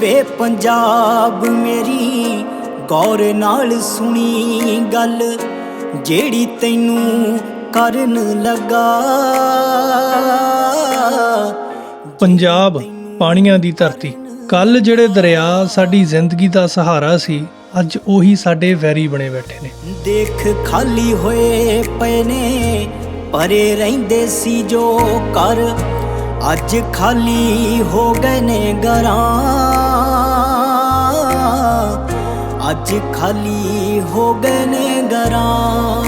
ਵੇ ਪੰਜਾਬ ਮੇਰੀ ਗੌਰ ਨਾਲ ਸੁਣੀ ਗੱਲ ਜਿਹੜੀ ਤੈਨੂੰ ਕਰਨ ਲੱਗਾ। ਪੰਜਾਬ ਪਾਣੀਆਂ ਦੀ ਧਰਤੀ। ਕੱਲ ਜਿਹੜੇ ਦਰਿਆ ਸਾਡੀ ਜ਼ਿੰਦਗੀ ਦਾ ਸਹਾਰਾ ਸੀ ਅੱਜ ਉਹੀ ਸਾਡੇ ਵੈਰੀ ਬਣੇ ਬੈਠੇ ਨੇ। ਦੇਖ ਖਾਲੀ ਹੋਏ ਪਏ ਨੇ ਪਰੇ ਰਹਿੰਦੇ ਸੀ ਜੋ ਕਰ ਅੱਜ ਖਾਲੀ ਹੋ ਗਏ ਨੇ ਘਰਾਂ। ਅੱਜ ਖਾਲੀ ਹੋ ਗਏ ਨੇ ਘਰਾਂ।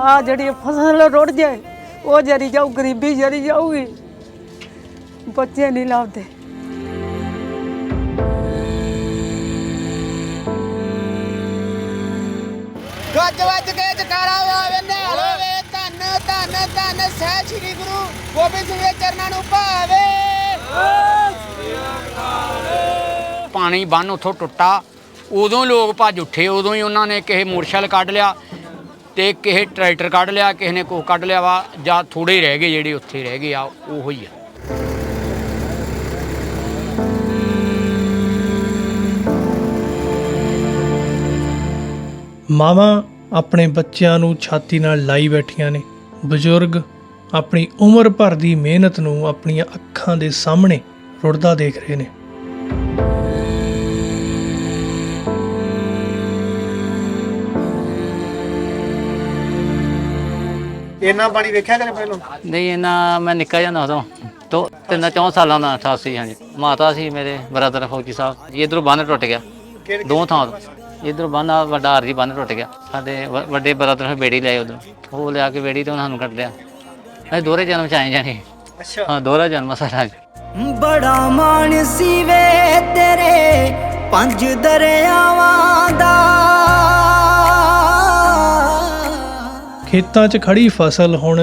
ਆ ਜਿਹੜੀ ਫਸਲ ਰੁੜ ਜਾਏ ਉਹ ਜਰੀ ਜਾਊ ਗਰੀਬੀ ਜਰੀ ਜਾਊਗੀ। ਬੱਚੇ ਨਹੀਂ ਲੱਭਦੇ। ਗੱਜ ਵੱਜ ਕੇ ਜਕਾਰਾ ਨਿਹਾਲ ਹੋਵੇ ਧੰਨ ਧੰਨ ਧੰਨ ਸਹਿ ਸ੍ਰੀ ਗੁਰੂ ਗੋਬਿੰਦ ਸਿੰਘ ਦੇ ਚਰਨਾਂ ਨੂੰ ਭਾਵੇ। ਪਾਣੀ ਬੰਨ ਉੱਥੋਂ ਟੁੱਟਾ। ਉਦੋਂ ਲੋਕ ਭੱਜ ਉੱਠੇ, ਉਦੋਂ ਹੀ ਉਹਨਾਂ ਨੇ ਕਿਸੇ ਮੋਟਰਸਾਈਕਲ ਕੱਢ ਲਿਆ ਤੇ ਕਿਸੇ ਟਰੈਕਟਰ ਕੱਢ ਲਿਆ, ਕਿਸੇ ਨੇ ਕੁਛ ਕੱਢ ਲਿਆ ਵਾ, ਜਾਂ ਥੋੜੇ ਹੀ ਰਹਿ ਗਏ ਜਿਹੜੇ ਉੱਥੇ ਰਹਿ ਗਏ ਆ, ਉਹੋ ਹੀ ਆ। ਮਾਵਾਂ ਆਪਣੇ ਬੱਚਿਆਂ ਨੂੰ ਛਾਤੀ ਨਾਲ ਲਾਈ ਬੈਠੀਆਂ ਨੇ। ਬਜ਼ੁਰਗ ਆਪਣੀ ਉਮਰ ਭਰ ਦੀ ਮਿਹਨਤ ਨੂੰ ਆਪਣੀਆਂ ਅੱਖਾਂ ਦੇ ਸਾਹਮਣੇ ਰੁੜਦਾ ਦੇਖ ਰਹੇ ਨੇ। ਇੰਨਾ ਪਾਣੀ ਵੇਖਿਆ ਕਰੇ ਪਹਿਲਾਂ? ਨਹੀਂ ਇਹਨਾਂ ਮੈਂ ਨਿੱਕਾ ਜਾਂਦਾ ਉਦੋਂ। ਤੋਂ ਤਿੰਨ ਚੌਂ ਸਾਲਾਂ ਦਾ ਥਾ ਸੀ ਹਾਂਜੀ। ਮਾਤਾ ਸੀ ਮੇਰੇ ਬ੍ਰਦਰ ਫੌਜੀ ਸਾਹਿਬ। ਇਧਰੋਂ ਬੰਨ ਟੁੱਟ ਗਿਆ। ਦੋ ਥਾਂ ਤੋਂ ਇਧਰੋਂ ਬੰਨ ਆ ਵੱਡਾ ਹਰਜੀ ਬੰਨ ਟੁੱਟ ਗਿਆ। ਸਾਡੇ ਵ- ਵੱਡੇ ਬ੍ਰਦਰ ਨੇ ਬੇੜੀ ਲਿਆਏ ਉਧਰ ਉਹ ਲਿਆ ਕੇ ਬੇੜੀ ਤੋਂ ਸਾਨੂੰ ਕੱਢ ਲਿਆ। ਅਸੀਂ ਦੋਹਰੇ ਜਨਮ ਚ ਆਏ ਜਾਣੀ। ਅੱਛਾ। ਹਾਂ ਦੋਹਰਾ ਜਨਮ ਆ ਸਾਡਾ। ਬੜਾ ਮਾਣ ਸੀ ਵੇ ਤੇਰੇ। ਪੰਜ ਦਰਿਆਵਾਂ ਦਾ ਖੇਤਾਂ 'ਚ ਖੜੀ ਫਸਲ ਹੁਣ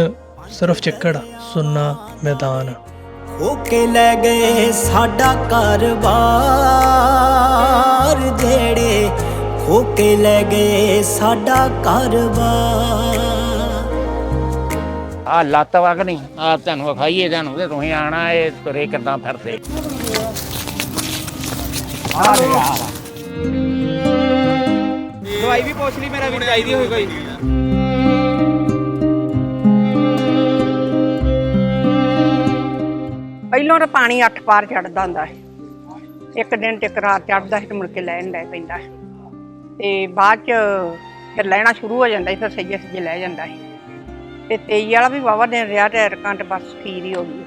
ਸਿਰਫ ਚੱਕੜ ਸੁੰਨਾ ਮੈਦਾਨ। ਹੋ ਕੇ ਲੈ ਗਏ ਸਾਡਾ ਘਰ-ਬਾਰ ਜਿਹੜੇ ਹੋ ਕੇ ਲੈ ਗਏ ਸਾਡਾ ਘਰ-ਬਾਰ। ਆ ਲੱਤ ਵਗ ਨਹੀਂ? ਆ ਤੁਹਾਨੂੰ ਵਿਖਾਈਏ ਤੁਹਾਨੂੰ ਤੇ ਤੁਸੀਂ ਆਣਾ ਇਹ ਤੁਰੇ ਕਿੱਦਾਂ ਫਿਰਦੇ? ਦਵਾਈ ਵੀ ਪੁੱਛ ਲਈ ਮੇਰਾ ਵੀ ਚਾਹੀਦੀ ਹੋਈ ਕੋਈ? ਪਹਿਲੋਂ ਤਾਂ ਪਾਣੀ ਅੱਠ ਪਾਰ ਚੜਦਾ ਹੁੰਦਾ ਹੈ ਇੱਕ ਦਿਨ ਤੇ ਰਾਤ ਚੜਦਾ ਹੈ ਤੇ ਮੁੜ ਕੇ ਲੈਣ ਲੈ ਪੈਂਦਾ ਹੈ ਤੇ ਬਾਅਦ ਚ ਫਿਰ ਲੈਣਾ ਸ਼ੁਰੂ ਹੋ ਜਾਂਦਾ ਹੈ ਫਿਰ ਸਹੀ ਸਹੀ ਲੈ ਜਾਂਦਾ ਹੈ ਤੇ ਤੇਈ ਵਾਲਾ ਵੀ ਵਾਵਾ ਦਿਨ ਰਿਹਾ ਤੇ ਐਰਕਾਂ ਤੇ ਬਸ ਖੀਰ ਹੀ ਹੋ ਗਈ।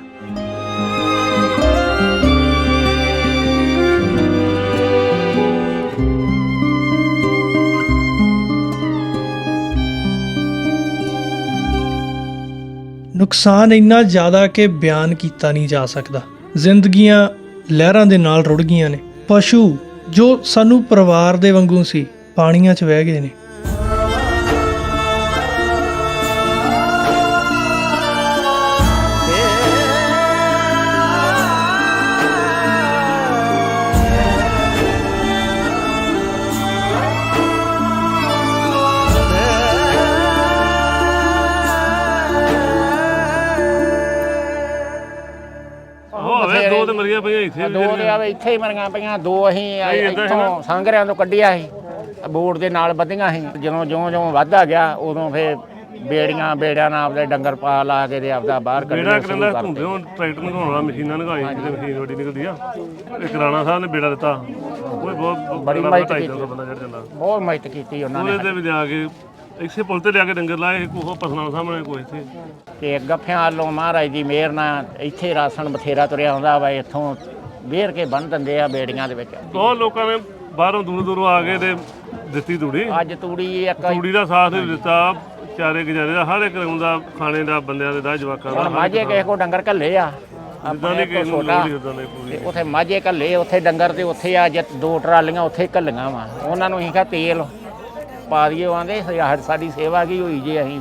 ਨੁਕਸਾਨ ਇੰਨਾ ਜ਼ਿਆਦਾ ਕਿ ਬਿਆਨ ਕੀਤਾ ਨਹੀਂ ਜਾ ਸਕਦਾ। ਜ਼ਿੰਦਗੀਆਂ ਲਹਿਰਾਂ ਦੇ ਨਾਲ ਰੁੜ ਗਈਆਂ ਨੇ। ਪਸ਼ੂ ਜੋ ਸਾਨੂੰ ਪਰਿਵਾਰ ਦੇ ਵਾਂਗੂ ਸੀ, ਪਾਣੀਆਂ 'ਚ ਵਹਿ ਗਏ ਨੇ। ਇੱਥੇ ਦੋ ਤੇ ਆਵੇ ਇੱਥੇ ਹੀ ਮਰੀਆਂ ਪਈਆਂ ਦੋ ਅਸੀਂ ਆ- ਇੱਥੋਂ ਸੰਗਰਿਆਂ ਤੋਂ ਕੱਢਿਆ ਸੀ। ਬੋਰਡ ਦੇ ਨਾਲ ਬੱਧੀਆਂ ਸੀ ਜਦੋਂ ਜਿਉਂ ਜਿਉਂ ਵੱਧਦਾ ਗਿਆ ਉਦੋਂ ਫੇ ਬੇੜੀਆਂ ਬੇੜਿਆਂ ਨਾਲ ਆਪਦੇ ਡੰਗਰ ਪਾ ਲਾ ਕੇ ਤੇ ਆਪਦਾ ਬਾਹਰ ਬੇੜਾ ਕੱਢਣਾ ਕਰਦੇ ਹੁਣ ਟਰੈਕਟਰ ਨਗਾਉਣਾ ਮਸ਼ੀਨਾਂ ਨਗਾਈ ਜਿਹਦੇ ਮਸ਼ੀਨ ਵੱਡੀ ਨਿਕਲਦੀ ਆ। ਇੱਕ ਰਾਣਾ ਸਾਹਿਬ ਨੇ ਬੇੜਾ ਦਿੱਤਾ। ਉਹ ਵੀ ਬਹੁਤ ਬੜੀ ਮਿਹਨਤ ਢਾਈ ਕੀਤੀ। ਸੌ ਦਾ ਬੰਦਾ ਚੜ ਜਾਂਦਾ। ਬਹੁਤ ਮਿਹਨਤ ਕੀਤੀ ਉਹਨਾਂ ਉਹਦੇ ਨੇ ਤੇ ਵੀ ਜਾ ਕੇ ਇਸੇ ਪੁਲ ਤੇ ਲਿਆ ਕੇ ਡੰਗਰ ਲਾਏ ਕੋਹ ਪਸਣਾ ਸਾਹਮਣੇ ਕੋਈ ਇੱਥੇ। ਤੇ ਗੱਫਿਆਂ ਵੱਲੋਂ ਮਹਾਰਾਜ ਦੀ ਮਿਹਰ ਨਾਲ ਇੱਥੇ ਰਾਸ਼ਨ ਬਥੇਰਾ ਤੁਰਿਆ ਹੁੰਦਾ ਵਾ ਇੱਥੋਂ ਵੇਰ ਕੇ ਬੰਨ ਦਿੰਦੇ ਆ ਬੇੜੀਆਂ ਦੇ ਵਿੱਚ। ਬਹੁਤ ਲੋਕਾਂ ਨੇ ਬਾਹਰੋਂ ਦੂਰ ਦੂਰੋਂ ਆ ਕੇ ਤੇ ਦਿੱਤੀ ਤੂੜੀ। ਅੱਜ ਤੂੜੀ ਇੱਕ ਤੂੜੀ ਦਾ ਸਾਥ ਵੀ ਦਿੱਤਾ ਚਾਰੇ ਗੁਜ਼ਾਰੇ ਦਾ ਹਰ ਇੱਕ ਦਾ ਖਾਣੇ ਦਾ ਬੰਦਿਆਂ ਦੇ ਦਾ ਜਵਾਕਾਂ ਦਾ ਹੁਣ ਮਾਝੇ ਕਿਸੇ ਕੋ ਡੰਗਰ ਘੱਲੇ ਆ। ਜਿੱਦਾਂ ਆਪਣੇ ਦੀ ਕੋਲ ਕਿਸੇ ਨੂੰ ਛੋਟਾ ਲੋੜ ਹੀ ਉਦਾਂ ਦੀ ਪੂਰੀ। ਤੇ ਉਥੇ ਮਾਝੇ ਘੱਲੇ ਉੱਥੇ ਡੰਗਰ ਤੇ ਉੱਥੇ ਆ ਜੇ ਦੋ ਟਰਾਲੀਆਂ ਉੱਥੇ ਘੱਲੀਆਂ ਵਾ। ਉਹਨਾਂ ਨੂੰ ਅਸੀਂ ਕਿਹਾ ਤੇਲ ਪਾ ਦਈਏ ਉਹ ਆਂਦੇ ਸਾਡੀ ਸੇਵਾ ਕੀ ਹੋਈ ਜੇ ਅਸੀਂ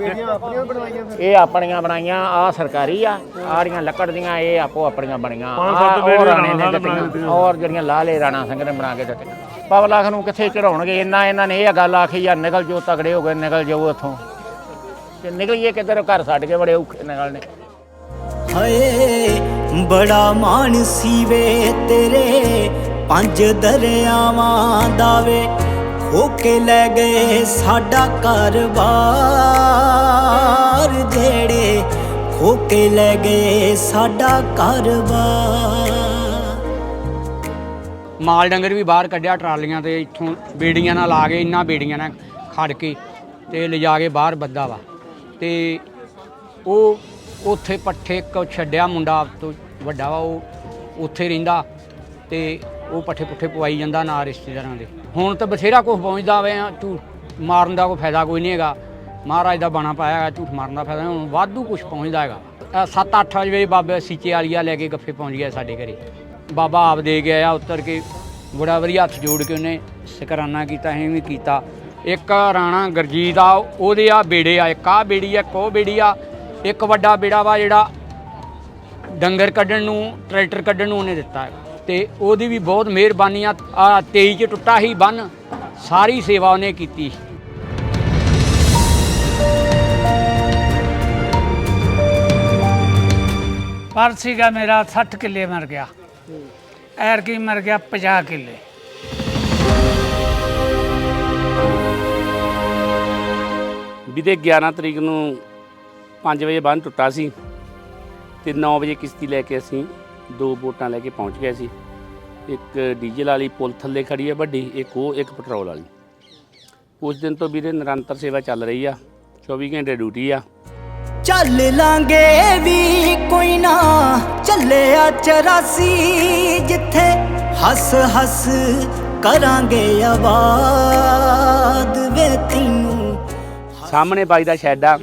ਇਹ ਆਪਣੀਆਂ ਬਣਾਈਆਂ ਆ ਸਰਕਾਰੀ ਆ ਆੜੀਆਂ ਲੱਕੜ ਦੀਆਂ ਇਹ ਆਪੋ ਆਪਣੀਆਂ ਬਣੀਆਂ। ਪੰਜ ਸੱਤ ਬੇੜੀਆਂ ਰਾਣੇ ਨੇ ਨੇ ਦਿੱਤੀਆਂ। ਔਰ ਜਿਹੜੀਆਂ ਲਾਲੇ ਰਾਣਾ ਸਿੰਘ ਨੇ ਬਣਾ ਕੇ ਦਿੱਤੀਆਂ। ਪਵਲਖ ਨੂੰ ਕਿੱਥੇ ਚੜਾਉਣਗੇ? ਇੰਨਾ ਇਹਨਾਂ ਨੇ ਇਹ ਗੱਲ ਆਖੀ ਯਾਰ ਨਿਕਲ ਜੋ ਤਗੜੇ ਹੋ ਗਏ ਨਿਕਲ ਜਾਓ ਉੱਥੋਂ ਤੇ ਨਿਕਲੀਏ ਕਿੱਧਰ? ਘਰ ਛੱਡ ਕੇ ਬੜੇ ਔਖੇ ਨਿਕਲਨੇ ਹਏ ਬੜਾ ਮਾਣ ਸੀ ਵੇ ਤੇਰੇ ਪੰਜ ਦਰਿਆਵਾਂ ਦਾ ਵੇ। ਹੋ ਕੇ ਲੈ ਗਏ ਸਾਡਾ ਘਰ-ਬਾਰ। ਜਿਹੜੇ ਹੋ ਕੇ ਲੈ ਗਏ ਸਾਡਾ ਘਰ-ਬਾਰ। ਮਾਲ ਡੰਗਰ ਵੀ ਬਾਹਰ ਕੱਢਿਆ ਟਰਾਲੀਆਂ ਤੇ, ਇੱਥੋਂ ਬੇੜੀਆਂ ਨਾਲ ਲਾ ਕੇ ਇੰਨਾ ਬੇੜੀਆਂ ਨਾਲ ਖੜ ਕੇ ਤੇ ਲਿਜਾ ਕੇ ਬਾਹਰ ਬੱਦਾ ਵਾ। ਤੇ ਉਹ ਉੱਥੇ ਪੱਠੇ ਕ ਛੱਡਿਆ ਮੁੰਡਾ ਆਪ ਤੋਂ ਵੱਡਾ ਵਾ, ਉਹ ਉੱਥੇ ਰਹਿੰਦਾ ਤੇ ਉਹ ਪੱਠੇ ਪੁੱਠੇ ਪਵਾਈ ਜਾਂਦਾ ਨਾ ਰਿਸ਼ਤੇਦਾਰਾਂ ਦੇ। ਹੁਣ ਤਾਂ ਬਥੇਰਾ ਕੁਝ ਪਹੁੰਚਦਾ ਵੇ ਆ, ਝੂਠ ਮਾਰਨ ਦਾ ਕੋਈ ਫਾਇਦਾ ਕੋਈ ਨਹੀਂ ਹੈਗਾ। ਮਹਾਰਾਜ ਦਾ ਬਾਣਾ ਪਾਇਆ ਹੈਗਾ ਝੂਠ ਮਾਰਨ ਦਾ ਫਾਇਦਾ ਹੁਣ ਵਾਧੂ ਕੁਝ ਪਹੁੰਚਦਾ ਹੈਗਾ। 7-8 ਵਜੇ ਬਾਬੇ ਸੀਚੇ ਵਾਲੀਆ ਲੈ ਕੇ ਗੱਫੇ ਪਹੁੰਚ ਗਿਆ ਸਾਡੇ ਘਰੇ। ਬਾਬਾ ਆਪ ਦੇ ਗਿਆ ਉੱਤਰ ਕੇ, ਬੜਾ ਵਧੀਆ ਹੱਥ ਜੋੜ ਕੇ ਉਹਨੇ ਸ਼ੁਕਰਾਨਾ ਕੀਤਾ ਅਸੀਂ ਵੀ ਕੀਤਾ। ਇੱਕ ਰਾਣਾ ਗਰਜੀਤ ਆ, ਉਹਦੇ ਆ ਬੇੜੇ ਆ, ਇੱਕ ਆ ਬੇੜੀ ਆ, ਇੱਕ ਉਹ ਬੇੜੀ ਆ, ਇੱਕ ਵੱਡਾ ਬੇੜਾ ਵਾ ਜਿਹੜਾ ਡੰਗਰ ਕੱਢਣ ਨੂੰ, ਟਰੈਕਟਰ ਕੱਢਣ ਨੂੰ ਉਹਨੇ ਦਿੱਤਾ ਹੈ ਤੇ ਉਹਦੀ ਵੀ ਬਹੁਤ ਮਿਹਰਬਾਨੀ ਆ। ਆ 23 ਚ ਟੁੱਟਾ ਹੀ ਬੰਨ ਸਾਰੀ ਸੇਵਾ ਉਹਨੇ ਕੀਤੀ। ਪਰ ਸੀਗਾ ਮੇਰਾ 60 ਕਿੱਲੇ ਮਰ ਗਿਆ। ਐਰ ਕੀ ਮਰ ਗਿਆ 50 ਕਿੱਲੇ। ਵੀਰੇ 11 ਤਰੀਕ ਨੂੰ 5 ਵਜੇ ਬੰਨ ਟੁੱਟਾ ਸੀ ਤੇ 9 ਵਜੇ ਕਿਸ਼ਤੀ ਲੈ ਕੇ ਅਸੀਂ ਦੋ ਬੋਟਾਂ ਲੈ ਕੇ ਪਹੁੰਚ ਗਏ ਸੀ। ਇੱਕ ਡੀਜ਼ਲ ਵਾਲੀ ਪੁਲ ਥੱਲੇ ਖੜੀ ਹੈ ਵੱਡੀ ਇੱਕ ਉਹ ਇੱਕ ਪੈਟਰੋਲ ਵਾਲੀ। ਉਸ ਦਿਨ ਤੋਂ ਵੀਰੇ ਨਿਰੰਤਰ ਸੇਵਾ ਚੱਲ ਰਹੀ ਆ 24 ਘੰਟੇ ਡਿਊਟੀ ਆ। ਚੱਲ ਲਾਂਗੇ ਵੀ ਕੋਈ ਨਾ ਚੱਲਿਆ ਚਰਾਸੀ ਜਿੱਥੇ ਹੱਸ ਹੱਸ ਕਰਾਂਗੇ ਆਬਾਦ ਵੇ ਤੈਨੂੰ ਸਾਹਮਣੇ ਬਾਈ ਦਾ ਸ਼ੈੱਡ ਆ।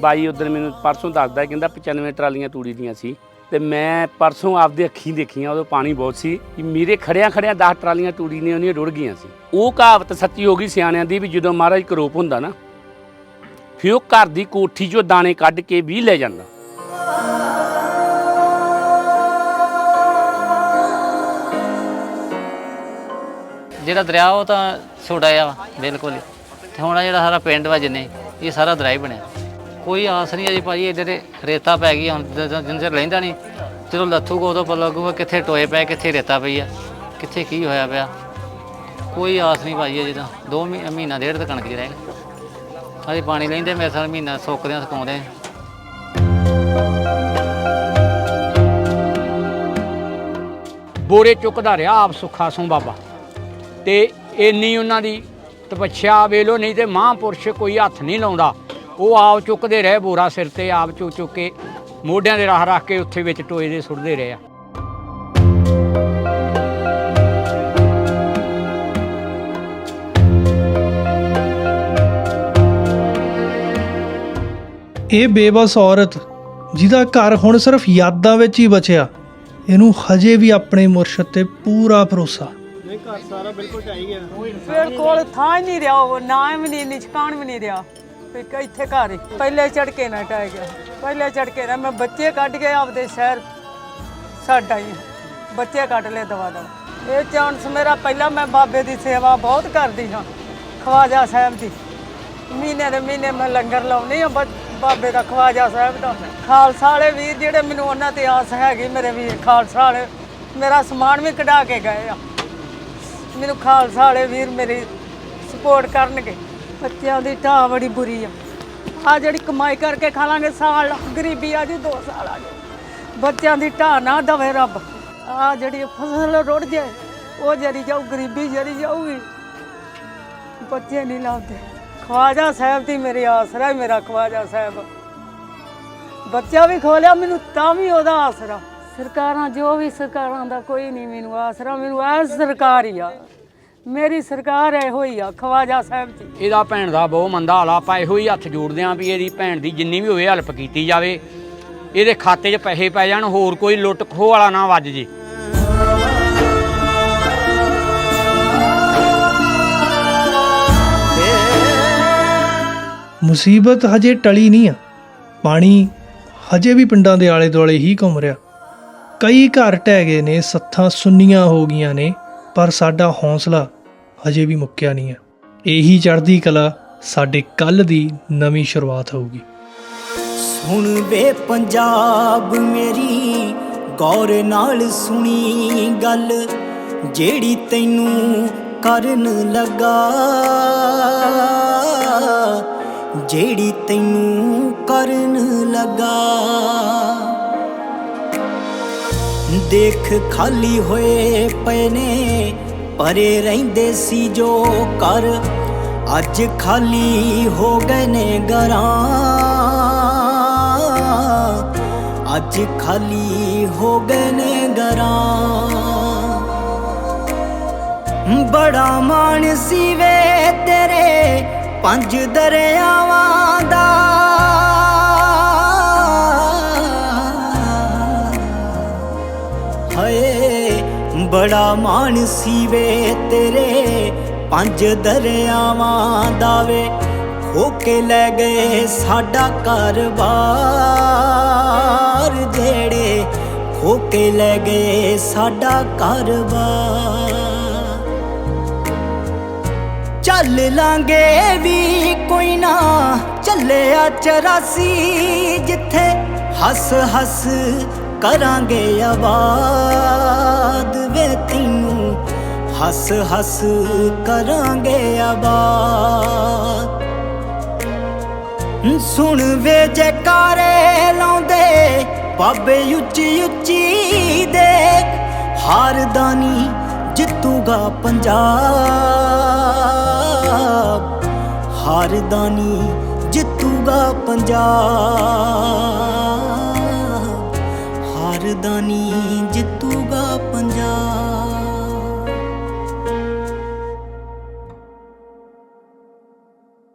ਬਾਈ ਉਦੋਂ ਮੈਨੂੰ ਪਰਸੋਂ ਦੱਸਦਾ ਕਹਿੰਦਾ 95 ਟਰਾਲੀਆਂ ਤੂੜੀ ਦੀਆਂ ਸੀ। ਤੇ ਮੈਂ ਪਰਸੋਂ ਆਪਦੇ ਅੱਖੀਂ ਦੇਖੀਆਂ, ਉਦੋਂ ਪਾਣੀ ਬਹੁਤ ਸੀ। ਕਿ ਮੇਰੇ ਖੜਿਆਂ ਖੜਿਆਂ 10 ਟਰਾਲੀਆਂ ਤੂੜੀ ਨੇ, ਉਹਨੀਆਂ ਰੁੜ ਗਈਆਂ ਸੀ। ਉਹ ਕਹਾਵਤ ਸੱਚੀ ਹੋ ਗਈ ਸਿਆਣਿਆਂ ਦੀ ਵੀ ਜਦੋਂ ਮਹਾਰਾਜ ਕਰੋਪ ਹੁੰਦਾ ਨਾ, ਫਿਰ ਉਹ ਘਰ ਦੀ ਕੋਠੀ 'ਚੋਂ ਦਾਣੇ ਕੱਢ ਕੇ ਵੀ ਲੈ ਜਾਂਦਾ। ਜਿਹੜਾ ਦਰਿਆ, ਉਹ ਤਾਂ ਛੋਟਾ ਆ ਬਿਲਕੁਲ ਤੇ ਹੁਣ ਆਹ ਜਿਹੜਾ ਸਾਰਾ ਪਿੰਡ ਵਾ ਜਿੰਨੇ, ਇਹ ਸਾਰਾ ਦਰਿਆ ਹੀ ਬਣਿਆ। ਕੋਈ ਆਸ ਨਹੀਂ ਅਜੇ ਭਾਜੀ ਇੱਧਰ ਤੇ ਰੇਤਾ ਪੈ ਗਈ ਹੁਣ ਜਿੰਨ ਚਿਰ ਲੈਂਦਾ ਨਹੀਂ, ਜਦੋਂ ਲੱਥੂਗਾ ਉਦੋਂ ਪਤਾ ਲੱਗੂਗਾ ਕਿੱਥੇ ਟੋਏ ਪਏ, ਕਿੱਥੇ ਰੇਤਾ ਪਈ ਆ, ਕਿੱਥੇ ਕੀ ਹੋਇਆ ਪਿਆ। ਕੋਈ ਆਸ ਨਹੀਂ ਭਾਜੀ ਅਜੇ ਤਾਂ 2 ਮਹੀਨਾ, ਡੇਢ ਤੱਕ ਕਣਕ 'ਚ ਰਹਿ ਅਜੇ ਪਾਣੀ ਲੈਂਦੇ, ਮੇਰੇ ਸਾਲ ਮਹੀਨਾ ਸੁੱਕਦਿਆਂ ਸੁਕਾਉਂਦੇ ਬੋਰੇ ਚੁੱਕਦਾ ਰਿਹਾ ਆਪ ਸੁੱਖਾ ਸੋਂ ਬਾਬਾ। ਤੇ ਇੰਨੀ ਉਹਨਾਂ ਦੀ ਤਪੱਛਿਆ ਵੇਲੋ, ਨਹੀਂ ਤੇ ਮਹਾਂਪੁਰਸ਼ ਕੋਈ ਹੱਥ ਨਹੀਂ ਲਾਉਂਦਾ। ਉਹ ਆਪ ਚੁੱਕਦੇ ਰਹੇ ਬੋਰਾ ਸਿਰ ਤੇ ਆਪ ਚੁੱਕ ਚੁੱਕ ਕੇ ਮੋਢਿਆਂ ਦੇ ਰਾਹ ਰੱਖ ਕੇ ਉੱਥੇ ਵਿੱਚ ਟੋਏ ਦੇ ਸੁੱਟਦੇ ਰਹੇ ਆ। ਇਹ ਬੇਬਸ ਔਰਤ ਜਿਹਦਾ ਘਰ ਹੁਣ ਸਿਰਫ ਯਾਦਾਂ ਵਿੱਚ ਹੀ ਬਚਿਆ ਇਹਨੂੰ ਹਜੇ ਵੀ ਆਪਣੇ ਮੁਰਸ਼ਦ ਤੇ ਪੂਰਾ ਭਰੋਸਾ। ਫਿਰ ਕੋਲ ਥਾਂ ਹੀ ਨਹੀਂ ਰਿਹਾ ਉਹ ਨਾ ਵੀ ਨਹੀਂ ਨਿਸ਼ਕਾਨ ਵੀ ਨਹੀਂ ਰਿਹਾ। ਵੀ ਕ- ਇੱਥੇ ਘਰ ਹੀ। ਪਹਿਲੇ ਚੜ ਕੇ ਨਾ ਟਾਇ ਗਿਆ। ਪਹਿਲੇ ਚੜ ਕੇ ਨਾ ਮੈਂ ਬੱਚੇ ਕੱਢ ਕੇ ਆਪਦੇ ਸ਼ਹਿਰ ਸਾਡਾ ਹੀ ਬੱਚੇ ਕੱਢ ਲਏ ਦਵਾ ਦਵਾ। ਇਹ ਚਾਂਸ ਮੇਰਾ ਪਹਿਲਾਂ ਮੈਂ ਬਾਬੇ ਦੀ ਸੇਵਾ ਬਹੁਤ ਕਰਦੀ ਹਾਂ, ਖਵਾਜਾ ਸਾਹਿਬ ਦੀ। ਮਹੀਨੇ ਦੇ ਮਹੀਨੇ ਮੈਂ ਲੰਗਰ ਲਾਉਣੀ ਆ ਬਾਬੇ ਦਾ ਖਵਾਜਾ ਸਾਹਿਬ ਦਾ। ਖਾਲਸਾ ਵਾਲੇ ਵੀਰ ਜਿਹੜੇ ਮੈਨੂੰ ਉਹਨਾਂ ਤੇ ਆਸ ਹੈਗੀ, ਮੇਰੇ ਵੀਰ ਖਾਲਸਾ ਵਾਲੇ, ਮੇਰਾ ਸਮਾਨ ਵੀ ਕਢਾ ਕੇ ਗਏ ਆ। ਮੈਨੂੰ ਖਾਲਸਾ ਵਾਲੇ ਵੀਰ ਮੇਰੀ ਸਪੋਰਟ ਕਰਨਗੇ। ਬੱਚਿਆਂ ਦੀ ਢਾਹ ਬੜੀ ਬੁਰੀ ਆ। ਆ ਜਿਹੜੀ ਕਮਾਈ ਕਰਕੇ ਖਾ ਲਾਂਗੇ ਸਾਲ ਗਰੀਬੀ ਆ ਜੀ 2 ਸਾਲ ਆ ਜੀ ਬੱਚਿਆਂ ਦੀ ਢਾਹ ਨਾ ਦਵੇ ਰੱਬ। ਆ ਜਿਹੜੀ ਫਸਲ ਰੁੜ ਜਾਏ ਉਹ ਜਰੀ ਜਾਊ, ਗਰੀਬੀ ਜਰੀ ਜਾਊਗੀ, ਬੱਚੇ ਨਹੀਂ ਲਾਉਂਦੇ। ਖਵਾਜਾ ਸਾਹਿਬ ਦੀ ਮੇਰੀ ਆਸਰਾ ਮੇਰਾ ਖਵਾਜਾ ਸਾਹਿਬ। ਬੱਚਾ ਵੀ ਖੋਲਿਆ ਮੈਨੂੰ ਤਾਂ ਵੀ ਉਹਦਾ ਆਸਰਾ। ਸਰਕਾਰਾਂ, ਜੋ ਵੀ ਸਰਕਾਰਾਂ ਦਾ ਕੋਈ ਨਹੀਂ, ਮੈਨੂੰ ਆਸਰਾ, ਮੈਨੂੰ ਆ ਸਰਕਾਰ ਹੀ ਆ। ਮੇਰੀ ਸਰਕਾਰ ਇਹੋ ਹੀ ਆ ਖਵਾਜਾ ਸਾਹਿਬ ਜੀ। ਇਹਦਾ ਭੈਣ ਦਾ ਬਹੁਤ ਮੰਦਾ ਹਾਲ ਆ ਆਪਾਂ ਇਹੋ ਹੀ ਹੱਥ ਜੋੜਦੇ ਆਂ ਵੀ ਇਹਦੀ ਭੈਣ ਦੀ ਜਿੰਨੀ ਵੀ ਹੋਵੇ ਹੈਲਪ ਕੀਤੀ ਜਾਵੇ। ਇਹਦੇ ਖਾਤੇ 'ਚ ਪੈਸੇ ਪੈ ਜਾਣ ਹੋਰ ਕੋਈ ਲੁੱਟ ਖੋਹ ਵਾਲਾ ਨਾ ਵੱਜ ਜੇ। ਮੁਸੀਬਤ ਹਜੇ ਟਲੀ ਨਹੀਂ ਆ। ਪਾਣੀ ਹਜੇ ਵੀ ਪਿੰਡਾਂ ਦੇ ਆਲੇ ਦੁਆਲੇ ਹੀ ਘੁੰਮ ਰਿਹਾ। ਕਈ ਘਰ ਟਹਿ ਗਏ ਨੇ ਸੱਥਾਂ ਸੁੰਨੀਆਂ ਹੋ ਗਈਆਂ ਨੇ ਪਰ ਸਾਡਾ ਹੌਸਲਾ ਹਜੇ ਵੀ ਮੁੱਕਿਆ ਨਹੀਂ ਹੈ। ਇਹੀ ਚੜ੍ਹਦੀ ਕਲਾ ਸਾਡੇ ਕੱਲ ਦੀ ਨਵੀਂ ਸ਼ੁਰੂਆਤ ਹੋਊਗੀ। ਸੁਣ ਵੇ ਪੰਜਾਬ ਮੇਰੀ, ਗੌਰ ਨਾਲ ਸੁਣੀ ਗੱਲ, ਜਿਹੜੀ ਤੈਨੂੰ ਕਰਨ ਲੱਗਾ। ਜਿਹੜੀ ਤੈਨੂੰ ਕਰਨ ਲੱਗਾ। ਦੇਖ ਖਾਲੀ ਹੋਏ ਪਏ ਨੇ ਪਰੇ ਰਹਿੰਦੇ ਸੀ ਜੋ ਕਰ ਅੱਜ ਖਾਲੀ ਹੋ ਗਏ ਨੇ ਘਰਾਂ। ਅੱਜ ਖਾਲੀ ਹੋ ਗਏ ਨੇ ਘਰਾਂ। ਬੜਾ ਮਾਣ ਸੀ ਵੇ ਤੇਰੇ ਪੰਜ ਦਰਿਆਵਾਂ ਦਾ। ਹਏ ਬੜਾ ਮਾਣ ਸੀ ਤੇਰੇ, ਪੰਜ ਦਰਿਆਵਾਂ ਦਾ ਵੇ ਖੋ ਕੇ ਲੈ ਗਏ ਸਾਡਾ ਘਰ-ਬਾਰ। ਜਿਹੜੇ ਖੋ ਕੇ ਲੈ ਗਏ ਸਾਡਾ ਘਰ-ਬਾਰ। ਚੱਲ ਲਾਂਗੇ ਵੀ ਕੋਈ ਨਾ, ਚੱਲਿਆ ਚਰਾਸੀ, ਜਿੱਥੇ ਹੱਸ ਹੱਸ ਕਰਾਂਗੇ ਆਬਾਦ ਵੇ ਤੈਨੂੰ, ਹੱਸ ਹੱਸ ਕਰਾਂਗੇ ਆਬਾਦ ਸੁਣ ਵੇ ਜੈਕਾਰੇ ਲਾਉਂਦੇ, ਬਾਬੇ ਉੱਚੀ ਉੱਚੀ ਦੇਖ, ਹਾਰਦਾਨੀ ਜਿੱਤੂਗਾ ਪੰਜਾਬ। ਹਾਰਦਾਨੀ ਜਿੱਤੂਗਾ ਪੰਜਾਬ। ਹਾਰਦਾਨੀ ਜਿੱਤ